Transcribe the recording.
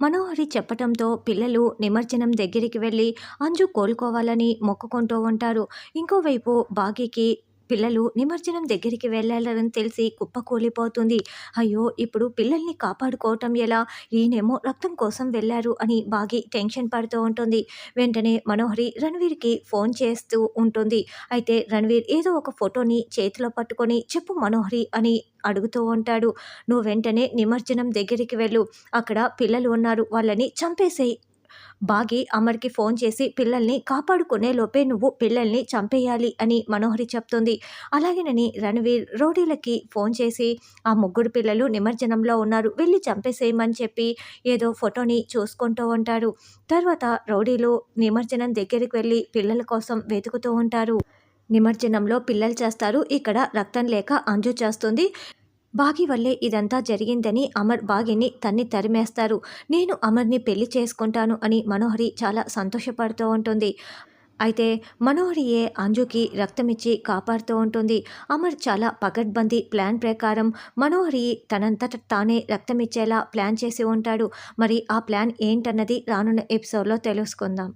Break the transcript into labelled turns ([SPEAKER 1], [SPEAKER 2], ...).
[SPEAKER 1] మనోహరి చెప్పటంతో పిల్లలు నిమజ్జనం దగ్గరికి వెళ్ళి అంజు కోలుకోవాలని మొక్కుకుంటూ ఉంటారు. ఇంకోవైపు బాగీకి పిల్లలు నిమజ్జనం దగ్గరికి వెళ్ళాలని తెలిసి కుప్పకూలిపోతుంది అయ్యో ఇప్పుడు పిల్లల్ని కాపాడుకోవటం ఎలా? ఈయనేమో రక్తం కోసం వెళ్ళారు అని బాగి టెన్షన్ పడుతూ ఉంటుంది. వెంటనే మనోహరి రణవీర్కి ఫోన్ చేస్తూ ఉంటుంది. అయితే రణవీర్ ఏదో ఒక ఫోటోని చేతిలో పట్టుకొని చెప్పు మనోహరి అని అడుగుతూ ఉంటాడు. నువ్వు వెంటనే నిమజ్జనం దగ్గరికి వెళ్ళు. అక్కడ పిల్లలు ఉన్నారు. వాళ్ళని చంపేసేయి బాగి అమర్కి ఫోన్ చేసి పిల్లల్ని కాపాడుకునే లోపే నువ్వు పిల్లల్ని చంపేయాలి అని మనోహరి చెప్తుంది. అలాగేనని రణవీర్ రోడీలకి ఫోన్ చేసి ఆ ముగ్గురు పిల్లలు నిమజ్జనంలో ఉన్నారు వెళ్ళి చంపేసేయమని చెప్పి ఏదో ఫోటోని చూసుకుంటూ ఉంటారు. తర్వాత రౌడీలు నిమజ్జనం దగ్గరికి వెళ్ళి పిల్లల కోసం వెతుకుతూ ఉంటారు. నిమజ్జనంలో పిల్లలు చేస్తారు ఇక్కడ రక్తం లేక అంజు చేస్తుంది. బాగి వల్లే ఇదంతా జరిగిందని అమర్ బాగిని తన్ని తరిమేస్తారు. నేను అమర్ని పెళ్ళి చేసుకుంటాను అని మనోహరి చాలా సంతోషపడుతూ ఉంటుంది. అయితే మనోహరియే అంజుకి రక్తమిచ్చి కాపాడుతూ ఉంటుంది. అమర్ చాలా పకడ్బందీ ప్లాన్ ప్రకారం మనోహరి తనంతట తానే రక్తమిచ్చేలా ప్లాన్ చేసి ఉంటాడు. మరి ఆ ప్లాన్ ఏంటన్నది రానున్న ఎపిసోడ్లో తెలుసుకుందాం.